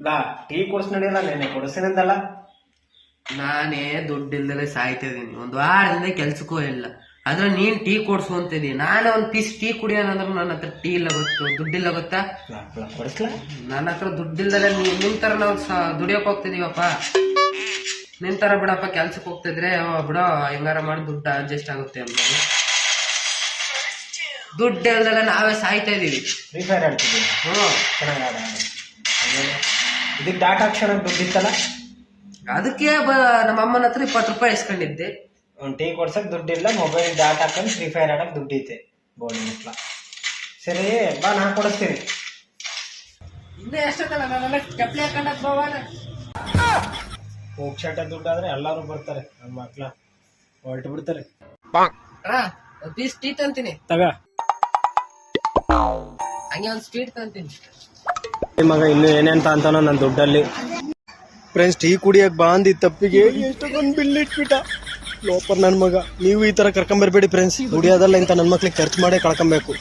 ಲಾ tea ಕೊಡ್ಸ್ ನಡೆಯಲ್ಲ ನೆನೆ ಕೊಡಿಸ್ತೀನಂದಲ್ಲ ನಾನೇ ದುಡ್ಡಿಲ್ದಲೆ ಸಾಯ್ತಿದ್ದೀನಿ. ಒಂದು ವಾರದಿಂದ ಕೆಲ್ಸಕ್ಕೂ ಇಲ್ಲ. ಆದ್ರೆ ನೀನ್ ಟೀ ಕೊಡ್ಸು ಅಂತಿದ್ದೀನಿ. ನಾನೇ ಒಂದ್ ಪೀಸ್ ಟೀ ಕುಡಿಯೋಣಂದ್ರೆ ನನ್ನ ಹತ್ರ ಟೀ ಇಲ್ಲ ಗೊತ್ತು. ದುಡ್ಡಿಲ್ಲ ಗೊತ್ತಾ? ಕೊಡಿಸ್ಲಾ? ನನ್ನ ಹತ್ರ ದುಡ್ಡಿಲ್ದಲೆ ನಿನ್ ತರ ನಾವು ದುಡಿಯೋಕ್ ಹೋಗ್ತಿದೀವಪ್ಪ. ನಿನ್ ತರ ಬಿಡಪ್ಪ ಕೆಲ್ಸಕ್ಕೆ ಹೋಗ್ತಿದ್ರೆ ಬಿಡೋ ಹೆಂಗಾರ ಮಾಡಿ ದುಡ್ಡು ಅಡ್ಜಸ್ಟ್ ಆಗುತ್ತೆ ಅಂಬೋದು ದುಡ್ಡು ಇಲ್ದಲೆ ನಾವೇ ಸಾಯ್ತಾ ಇದೀವಿ. ಫ್ರೀ ಫೈರ್ ಆಡ್ತಿದ್ದೀನಿ ಹ್ಮ್. ಚೆನ್ನಾಗಿ ಆಡ. ಇದಕ್ಕೆ ಡಾಟಾ ಕ್ಷಣ ದುಡ್ಡಿತ್ತಲ್ಲ? ಅದಕ್ಕೆ ಬ- ನಮ್ಮ ಅಮ್ಮನ ಹತ್ರ ಇಪ್ಪತ್ತು ರೂಪಾಯಿ ಇಸ್ಕೊಂಡಿದ್ದೆ. ಒಂದು ಟೀ ಕೊಡ್ಸಕ್ ದುಡ್ಡಿಲ್ಲ ಮೊಬೈಲ್ ಡಾಟಾ ಹಾಕೊಂಡು ಫ್ರೀ ಫೈರ್ ಆಡಕ್ ದುಡ್ಡೈತೆ ಬೋಳಿ ಮುಟ್ಲ. ಸರಿ ಬಾ ನಾ ಕೊಡಿಸ್ತೀನಿ. ಇನ್ನೂ ಎಷ್ಟೊತ್ತಲ್ಲ ನಾನೆಲ್ಲ ಚಪ್ಪಲಿ ಹಾಕೊಂಡಕ್ ಬವಾನ ಹೋಗ್ಶಾಟ ದುಡ್ಡಾದ್ರೆ ಎಲ್ಲರೂ ಬರ್ತಾರೆ ನಮ್ಮ ಮಕ್ಳ. ಹೊರಟು ಬಿಡ್ತಾರೆ. ಪೀಸ್ ಟೀ ತಂತೀನಿ. ತಗ. ಹಂಗೆ ಒಂದು ಸ್ಟ್ರೀಟ್ ತಂತೀನಿ. ಮಗ ಇನ್ನು ಏನೇಂತ ಅಂತಾನೋ ನನ್ನ ದುಡ್ಡಲ್ಲಿ. ಫ್ರೆಂಡ್ಸ್ ಟೀ ಕುಡಿಯಕ್ ಬಾಂದಿ ತಪ್ಪಿಗೆ ಎಷ್ಟೊಂದು ಬಿಲ್ ಇಟ್ಬಿಟ್ಟ. ಲೋಪರ್ ನನ್ನ ಮಗ. ನೀವು ಈ ತರ ಕರ್ಕೊಂಬರ್ಬೇಡಿ ಫ್ರೆಂಡ್ಸ್ ದುಡಿಯೋದಲ್ಲ ಇಂತ ನನ್ನ ಮಕ್ಳಿಗೆ ಖರ್ಚು ಮಾಡೇ ಕಳ್ಕೊಬೇಕು.